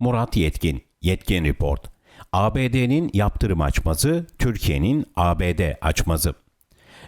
Murat Yetkin, Yetkin Report. ABD'nin yaptırım açmazı, Türkiye'nin ABD açmazı.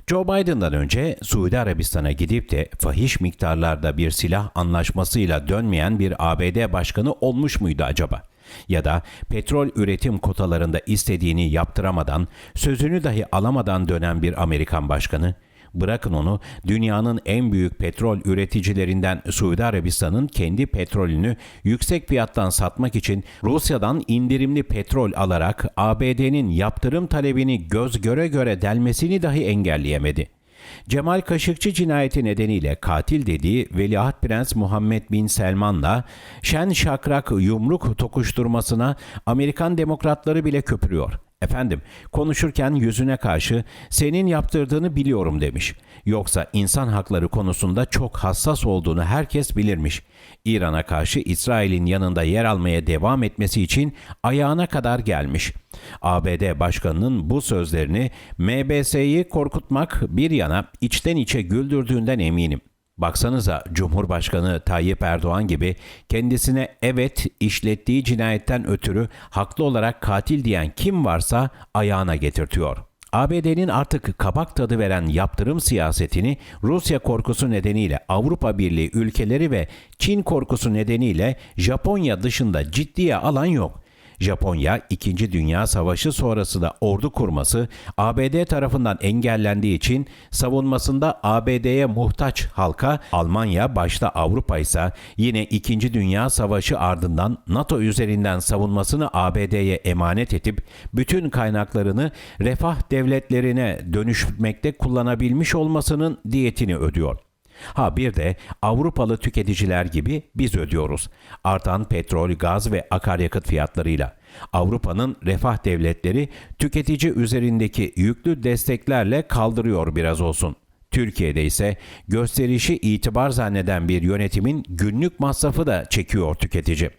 Joe Biden'dan önce Suudi Arabistan'a gidip de fahiş miktarlarda bir silah anlaşmasıyla dönmeyen bir ABD başkanı olmuş muydu acaba? Ya da petrol üretim kotalarında istediğini yaptıramadan, sözünü dahi alamadan dönen bir Amerikan başkanı? Bırakın onu dünyanın en büyük petrol üreticilerinden Suudi Arabistan'ın kendi petrolünü yüksek fiyattan satmak için Rusya'dan indirimli petrol alarak ABD'nin yaptırım talebini göz göre göre delmesini dahi engelleyemedi. Cemal Kaşıkçı cinayeti nedeniyle katil dediği Veliaht Prens Muhammed Bin Selman'la şen şakrak yumruk tokuşturmasına Amerikan demokratları bile köpürüyor. Efendim, konuşurken yüzüne karşı senin yaptırdığını biliyorum demiş. Yoksa insan hakları konusunda çok hassas olduğunu herkes bilirmiş. İran'a karşı İsrail'in yanında yer almaya devam etmesi için ayağına kadar gelmiş. ABD Başkanı'nın bu sözlerini MBS'yi korkutmak bir yana içten içe güldürdüğünden eminim. Baksanıza Cumhurbaşkanı Tayyip Erdoğan gibi kendisine evet işlettiği cinayetten ötürü haklı olarak katil diyen kim varsa ayağına getirtiyor. ABD'nin artık kabak tadı veren yaptırım siyasetini Rusya korkusu nedeniyle Avrupa Birliği ülkeleri ve Çin korkusu nedeniyle Japonya dışında ciddiye alan yok. Japonya 2. Dünya Savaşı sonrası da ordu kurması ABD tarafından engellendiği için savunmasında ABD'ye muhtaç halka Almanya başta Avrupa ise yine 2. Dünya Savaşı ardından NATO üzerinden savunmasını ABD'ye emanet edip bütün kaynaklarını refah devletlerine dönüşmekte kullanabilmiş olmasının diyetini ödüyor. Ha bir de Avrupalı tüketiciler gibi biz ödüyoruz. Artan petrol, gaz ve akaryakıt fiyatlarıyla. Avrupa'nın refah devletleri tüketici üzerindeki yüklü desteklerle kaldırıyor biraz olsun. Türkiye'de ise gösterişi itibar zanneden bir yönetimin günlük masrafı da çekiyor tüketici.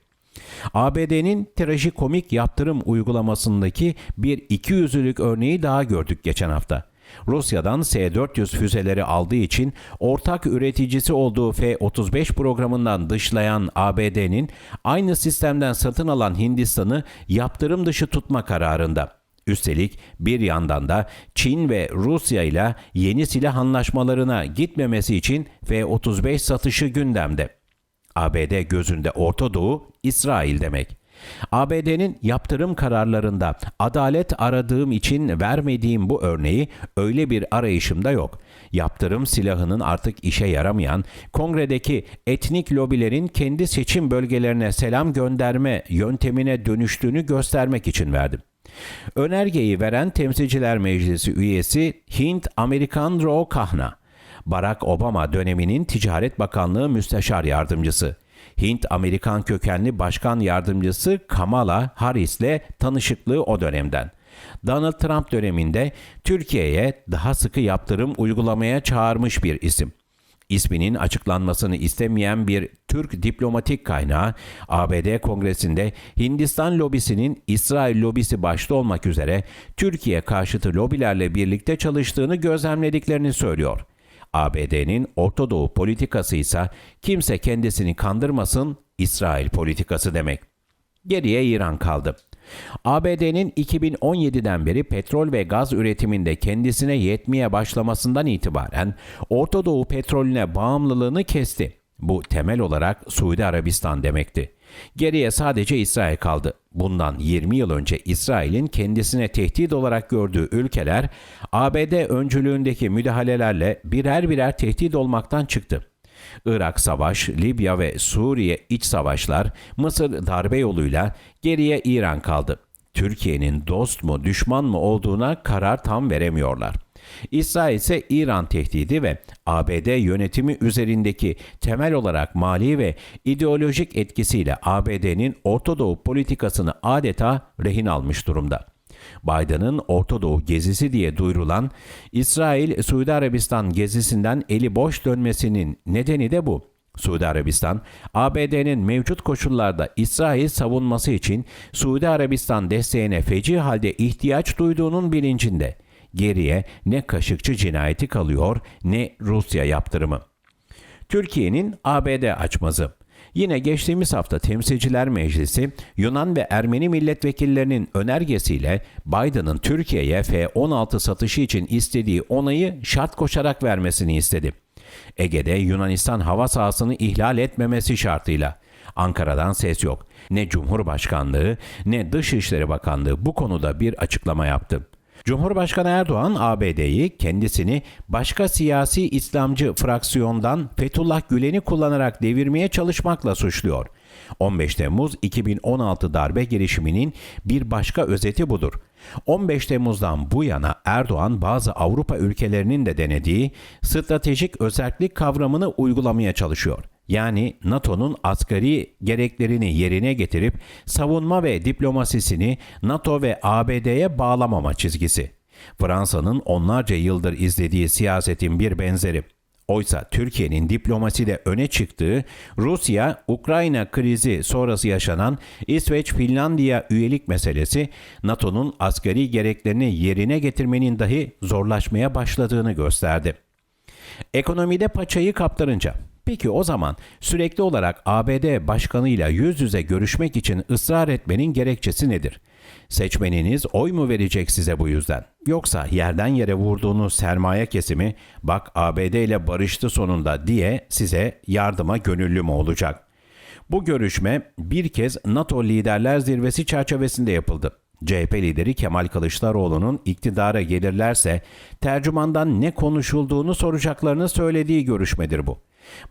ABD'nin trajikomik yaptırım uygulamasındaki bir iki yüzlülük örneği daha gördük geçen hafta. Rusya'dan S-400 füzeleri aldığı için ortak üreticisi olduğu F-35 programından dışlayan ABD'nin aynı sistemden satın alan Hindistan'ı yaptırım dışı tutma kararında. Üstelik bir yandan da Çin ve Rusya ile yeni silah anlaşmalarına gitmemesi için F-35 satışı gündemde. ABD gözünde Orta Doğu, İsrail demek. ABD'nin yaptırım kararlarında adalet aradığım için vermediğim bu örneği öyle bir arayışımda yok. Yaptırım silahının artık işe yaramayan, kongredeki etnik lobilerin kendi seçim bölgelerine selam gönderme yöntemine dönüştüğünü göstermek için verdim. Önergeyi veren Temsilciler Meclisi üyesi Hint Amerikan Ro Kahna. Barack Obama döneminin Ticaret Bakanlığı Müsteşar Yardımcısı. Hint-Amerikan kökenli başkan yardımcısı Kamala Harris'le tanışıklığı o dönemden. Donald Trump döneminde Türkiye'ye daha sıkı yaptırım uygulamaya çağırmış bir isim. İsminin açıklanmasını istemeyen bir Türk diplomatik kaynağı ABD Kongresi'nde Hindistan lobisinin İsrail lobisi başta olmak üzere Türkiye karşıtı lobilerle birlikte çalıştığını gözlemlediklerini söylüyor. ABD'nin Orta Doğu politikası ise kimse kendisini kandırmasın İsrail politikası demek. Geriye İran kaldı. ABD'nin 2017'den beri petrol ve gaz üretiminde kendisine yetmeye başlamasından itibaren Orta Doğu petrolüne bağımlılığını kesti. Bu temel olarak Suudi Arabistan demekti. Geriye sadece İsrail kaldı. Bundan 20 yıl önce İsrail'in kendisine tehdit olarak gördüğü ülkeler ABD öncülüğündeki müdahalelerle birer birer tehdit olmaktan çıktı. Irak savaş, Libya ve Suriye iç savaşlar, Mısır darbe yoluyla geriye İran kaldı. Türkiye'nin dost mu düşman mı olduğuna karar tam veremiyorlar. İsrail ise İran tehdidi ve ABD yönetimi üzerindeki temel olarak mali ve ideolojik etkisiyle ABD'nin Orta Doğu politikasını adeta rehin almış durumda. Biden'ın Orta Doğu gezisi diye duyurulan İsrail Suudi Arabistan gezisinden eli boş dönmesinin nedeni de bu. Suudi Arabistan, ABD'nin mevcut koşullarda İsrail savunması için Suudi Arabistan desteğine feci halde ihtiyaç duyduğunun bilincinde. Geriye ne Kaşıkçı cinayeti kalıyor ne Rusya yaptırımı. Türkiye'nin ABD açmazı. Yine geçtiğimiz hafta Temsilciler Meclisi Yunan ve Ermeni milletvekillerinin önergesiyle Biden'ın Türkiye'ye F-16 satışı için istediği onayı şart koşarak vermesini istedi. Ege'de Yunanistan hava sahasını ihlal etmemesi şartıyla. Ankara'dan ses yok. Ne Cumhurbaşkanlığı ne Dışişleri Bakanlığı bu konuda bir açıklama yaptı. Cumhurbaşkanı Erdoğan ABD'yi kendisini başka siyasi İslamcı fraksiyondan Fethullah Gülen'i kullanarak devirmeye çalışmakla suçluyor. 15 Temmuz 2016 darbe girişiminin bir başka özeti budur. 15 Temmuz'dan bu yana Erdoğan bazı Avrupa ülkelerinin de denediği stratejik özellik kavramını uygulamaya çalışıyor. Yani NATO'nun asgari gereklerini yerine getirip savunma ve diplomasisini NATO ve ABD'ye bağlamama çizgisi. Fransa'nın onlarca yıldır izlediği siyasetin bir benzeri. Oysa Türkiye'nin diplomaside öne çıktığı Rusya-Ukrayna krizi sonrası yaşanan İsveç-Finlandiya üyelik meselesi NATO'nun asgari gereklerini yerine getirmenin dahi zorlaşmaya başladığını gösterdi. Ekonomide paçayı kaptırınca Peki o zaman sürekli olarak ABD başkanıyla yüz yüze görüşmek için ısrar etmenin gerekçesi nedir? Seçmeniniz oy mu verecek size bu yüzden? Yoksa yerden yere vurduğunuz sermaye kesimi bak ABD ile barıştı sonunda diye size yardıma gönüllü mü olacak? Bu görüşme bir kez NATO Liderler Zirvesi çerçevesinde yapıldı. CHP lideri Kemal Kılıçdaroğlu'nun iktidara gelirlerse tercümandan ne konuşulduğunu soracaklarını söylediği görüşmedir bu.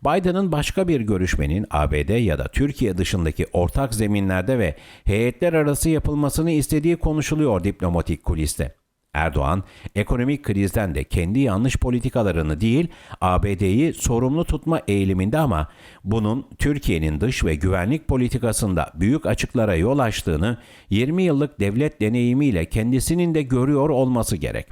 Biden'ın başka bir görüşmenin ABD ya da Türkiye dışındaki ortak zeminlerde ve heyetler arası yapılmasını istediği konuşuluyor diplomatik kuliste. Erdoğan, ekonomik krizden de kendi yanlış politikalarını değil, ABD'yi sorumlu tutma eğiliminde ama bunun Türkiye'nin dış ve güvenlik politikasında büyük açıklara yol açtığını 20 yıllık devlet deneyimiyle kendisinin de görüyor olması gerek.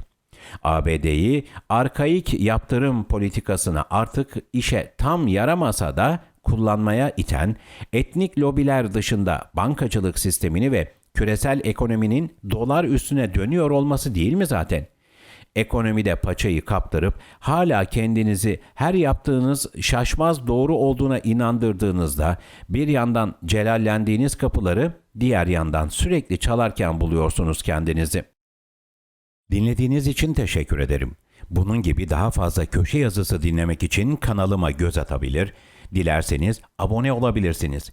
ABD'yi arkaik yaptırım politikasına artık işe tam yaramasa da kullanmaya iten etnik lobiler dışında bankacılık sistemini ve küresel ekonominin dolar üstüne dönüyor olması değil mi zaten? Ekonomide paçayı kaptırıp hala kendinizi her yaptığınız şaşmaz doğru olduğuna inandırdığınızda bir yandan celallendiğiniz kapıları diğer yandan sürekli çalarken buluyorsunuz kendinizi. Dinlediğiniz için teşekkür ederim. Bunun gibi daha fazla köşe yazısı dinlemek için kanalıma göz atabilir, dilerseniz abone olabilirsiniz.